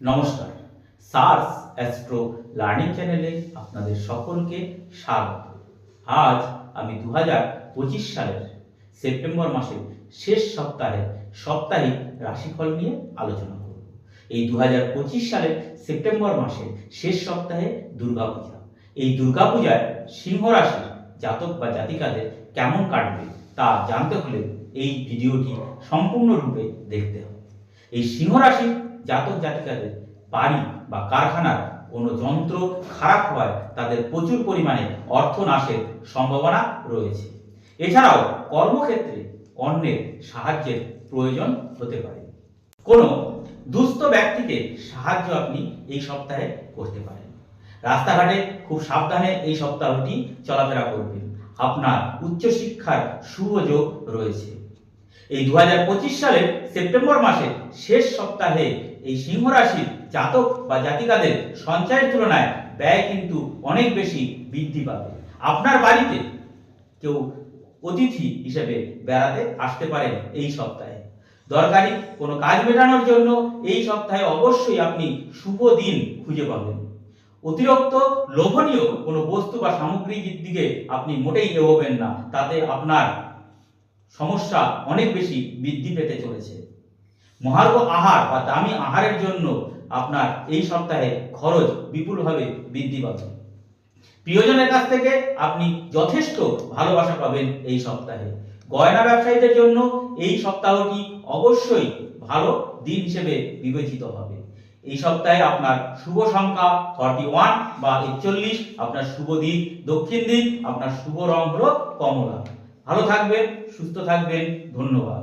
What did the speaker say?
নমস্কার। SARS astro learning চ্যানেলে আপনাদের সকলকে স্বাগত। আজ আমি দু হাজার পঁচিশ সালের সেপ্টেম্বর মাসের শেষ সপ্তাহে সাপ্তাহিক রাশিফল নিয়ে আলোচনা করব। এই দু হাজার পঁচিশ সালের সেপ্টেম্বর মাসের শেষ সপ্তাহে দুর্গাপূজা। এই দুর্গাপূজায় সিংহ রাশির জাতক বা জাতিকাদের কেমন কাটবে তা জানতে হলে এই ভিডিওটি সম্পূর্ণরূপে দেখতে হবে। এই সিংহ রাশির জাতক জাতিকাদের বাড়ি বা কারখানার কোনো যন্ত্র খারাপ হওয়ায় তাদের প্রচুর পরিমাণে অর্থ নাশের সম্ভাবনা রয়েছে। এছাড়াও কর্মক্ষেত্রে অন্যের সাহায্যের প্রয়োজন হতে পারে। কোনো দুস্থ ব্যক্তিকে সাহায্য আপনি এই সপ্তাহে করতে পারেন। রাস্তাঘাটে খুব সাবধানে এই সপ্তাহটি চলাফেরা করবেন। আপনার উচ্চশিক্ষার শুভ রয়েছে। এই দু হাজার পঁচিশ সালের সেপ্টেম্বর মাসের শেষ সপ্তাহে এই সিংহ রাশির জাতক বা জাতিকাদের সঞ্চয়ের তুলনায় ব্যয় কিন্তু অনেক বেশি বৃদ্ধি পাবে। আপনার বাড়িতে কেউ অতিথি হিসেবে বেড়াতে আসতে পারেন এই সপ্তাহে। দরকারি কোনো কাজ মেটানোর জন্য এই সপ্তাহে অবশ্যই আপনি শুভ দিন খুঁজে পাবেন। অতিরিক্ত লোভনীয় কোনো বস্তু বা সামগ্রীর দিকে আপনি মোটেই এগোবেন না, তাতে আপনার সমস্যা অনেক বেশি বৃদ্ধি পেতে চলেছে। মহার্ঘ আহার বা দামি আহারের জন্য আপনার এই সপ্তাহে খরচ বিপুলভাবে বৃদ্ধি পাবে। প্রিয়জনের কাছ থেকে আপনি যথেষ্ট ভালোবাসা পাবেন এই সপ্তাহে। গয়না ব্যবসায়ীদের জন্য এই সপ্তাহটি অবশ্যই ভালো দিন হিসেবে বিবেচিত হবে। এই সপ্তাহে আপনার শুভ সংখ্যা ফর্টি ওয়ান বা একচল্লিশ, আপনার শুভ দিক দক্ষিণ দিক আপনার শুভ রং হলো কমলা। ভালো থাকবেন, সুস্থ থাকবেন, ধন্যবাদ।